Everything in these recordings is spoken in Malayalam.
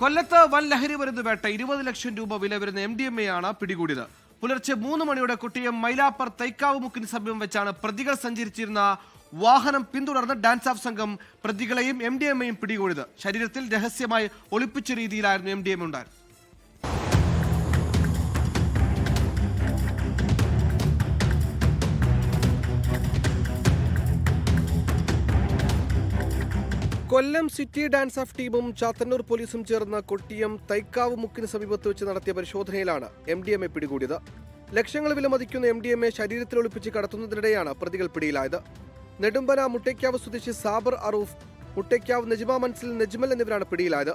കൊല്ലത്ത് വൻ ലഹരി മരുന്ന് വേട്ട ഇരുപത് ലക്ഷം രൂപ വില വരുന്ന എം ഡി എം എ ആണ് പിടികൂടിയത്. പുലർച്ചെ മൂന്ന് മണിയോടെ കുട്ടിയെ മൈലാപ്പർ തൈക്കാവ് മുക്കിന് സമീപം വെച്ചാണ് പ്രതികൾ സഞ്ചരിച്ചിരുന്ന വാഹനം പിന്തുടർന്ന് ഡാൻസ് ഓഫ് സംഘം പ്രതികളെയും എം ഡി എം എയും പിടികൂടിയത്. ശരീരത്തിൽ രഹസ്യമായി ഒളിപ്പിച്ച രീതിയിലായിരുന്നു എം ഡി എം ഉണ്ടായിരുന്നത്. കൊല്ലം സിറ്റി ഡാൻസ് ഓഫ് ടീമും ചാത്തന്നൂർ പോലീസും ചേർന്ന് കൊട്ടിയം തൈക്കാവ് മുക്കിന് സമീപത്ത് വെച്ച് നടത്തിയ പരിശോധനയിലാണ് എം ഡി എം എ പിടികൂടിയത്. ലക്ഷങ്ങൾ വിലമതിക്കുന്ന എം ഡി എം എ ശരീരത്തിൽ ഒളിപ്പിച്ച് കടത്തുന്നതിനിടെയാണ് പ്രതികൾ പിടിയിലായത്. നെടുമ്പന മുട്ടയ്ക്കാവ് സ്വദേശി സാബർ അറൂഫ് മുട്ടയ്ക്കാവ് നജ്മ മൻസിൽ നജ്മൽ എന്നിവരാണ് പിടിയിലായത്.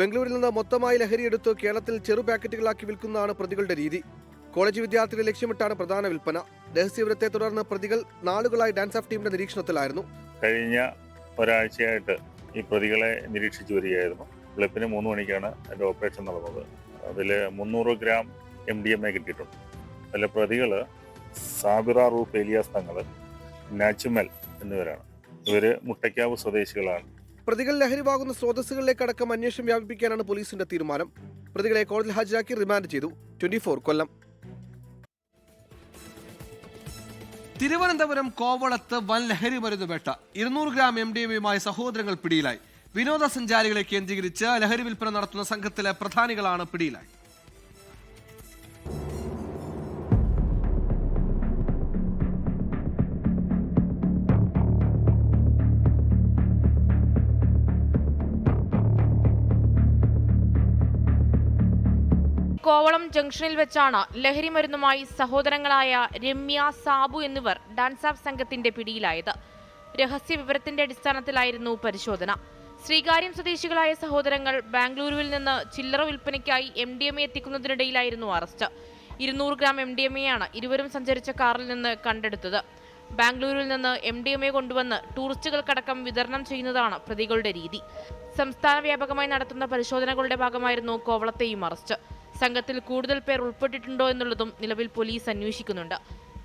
ബംഗളൂരിൽ നിന്ന് മൊത്തമായി ലഹരിയെടുത്ത് കേരളത്തിൽ ചെറു പാക്കറ്റുകളാക്കി വിൽക്കുന്നതാണ് പ്രതികളുടെ രീതി. കോളേജ് വിദ്യാർത്ഥികളെ ലക്ഷ്യമിട്ടാണ് പ്രധാന വിൽപ്പന. രഹസ്യവിവരത്തെ തുടർന്ന് പ്രതികൾ നാളുകളായി ഡാൻസ് ഓഫ് ടീമിന്റെ നിരീക്ഷണത്തിലായിരുന്നു. കഴിഞ്ഞ ഒരാഴ്ചയായിട്ട് ഈ പ്രതികളെ നിരീക്ഷിച്ചു വരികയായിരുന്നു. വെളുപ്പിന് മൂന്ന് മണിക്കാണ് അതിന്റെ ഓപ്പറേഷൻ നടന്നത്. അതിൽ മുന്നൂറ് gram M D M A കിട്ടിയിട്ടുണ്ട്. അതിലെ പ്രതികൾ സാബിറ റൂഫ് ഏലിയാസ് തങ്ങൾ നാച്ചുമൽ എന്നിവരാണ്. ഇവർ മുട്ടയ്ക്കാവ് സ്വദേശികളാണ്. പ്രതികൾ ലഹരിവാകുന്ന സ്രോതസ്സുകളിലേക്ക് അടക്കം അന്വേഷണം വ്യാപിപ്പിക്കാനാണ് പോലീസിന്റെ തീരുമാനം. പ്രതികളെ കോടതിയിൽ ഹാജരാക്കി റിമാൻഡ് ചെയ്തു. ട്വന്റി കൊല്ലം. തിരുവനന്തപുരം കോവളത്ത് വൻ ലഹരി മരുന്ന് വേട്ട. ഇരുന്നൂറ് ഗ്രാം എം ഡി എമ്മുമായി സഹോദരങ്ങൾ പിടിയിലായി. വിനോദസഞ്ചാരികളെ കേന്ദ്രീകരിച്ച് ലഹരി വിൽപ്പന നടത്തുന്ന സംഘത്തിലെ പ്രധാനികളാണ് പിടിയിലായി. കോവളം ജംഗ്ഷനിൽ വെച്ചാണ് ലഹരി മരുന്നുമായി സഹോദരങ്ങളായ രമ്യ സാബു എന്നിവർ ഡാൻസ് ഓഫ് സംഘത്തിന്റെ പിടിയിലായത്. രഹസ്യ വിവരത്തിന്റെ അടിസ്ഥാനത്തിലായിരുന്നു പരിശോധന. ശ്രീകാര്യം സ്വദേശികളായ സഹോദരങ്ങൾ ബാംഗ്ലൂരുവിൽ നിന്ന് ചില്ലറ വിൽപ്പനയ്ക്കായി എം ഡി എം എ എത്തിക്കുന്നതിനിടയിലായിരുന്നു അറസ്റ്റ്. ഇരുന്നൂറ് ഗ്രാം എം ഡി എം എയാണ് ഇരുവരും സഞ്ചരിച്ച കാറിൽ നിന്ന് കണ്ടെടുത്തത്. ബാംഗ്ലൂരിൽ നിന്ന് എം ഡി എം എ കൊണ്ടുവന്ന് ടൂറിസ്റ്റുകൾക്കടക്കം വിതരണം ചെയ്യുന്നതാണ് പ്രതികളുടെ രീതി. സംസ്ഥാന വ്യാപകമായി നടത്തുന്ന പരിശോധനകളുടെ ഭാഗമായിരുന്നു കോവളത്തെയും അറസ്റ്റ്. സംഘത്തിൽ കൂടുതൽ പേർ ഉൾപ്പെട്ടിട്ടുണ്ടോ എന്നുള്ളതും നിലവിൽ പോലീസ് അന്വേഷിക്കുന്നുണ്ട്.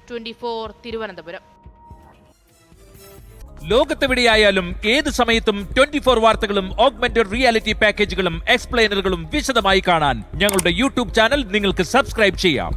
ട്വന്റി തിരുവനന്തപുരം. ലോകത്തെവിടെയായാലും ഏത് സമയത്തും ട്വന്റി ഫോർ വാർത്തകളും ഓഗ്മെന്റഡ് റിയാലിറ്റി പാക്കേജുകളും എക്സ്പ്ലെയിനറുകളും വിശദമായി കാണാൻ ഞങ്ങളുടെ യൂട്യൂബ് ചാനൽ നിങ്ങൾക്ക് സബ്സ്ക്രൈബ് ചെയ്യാം.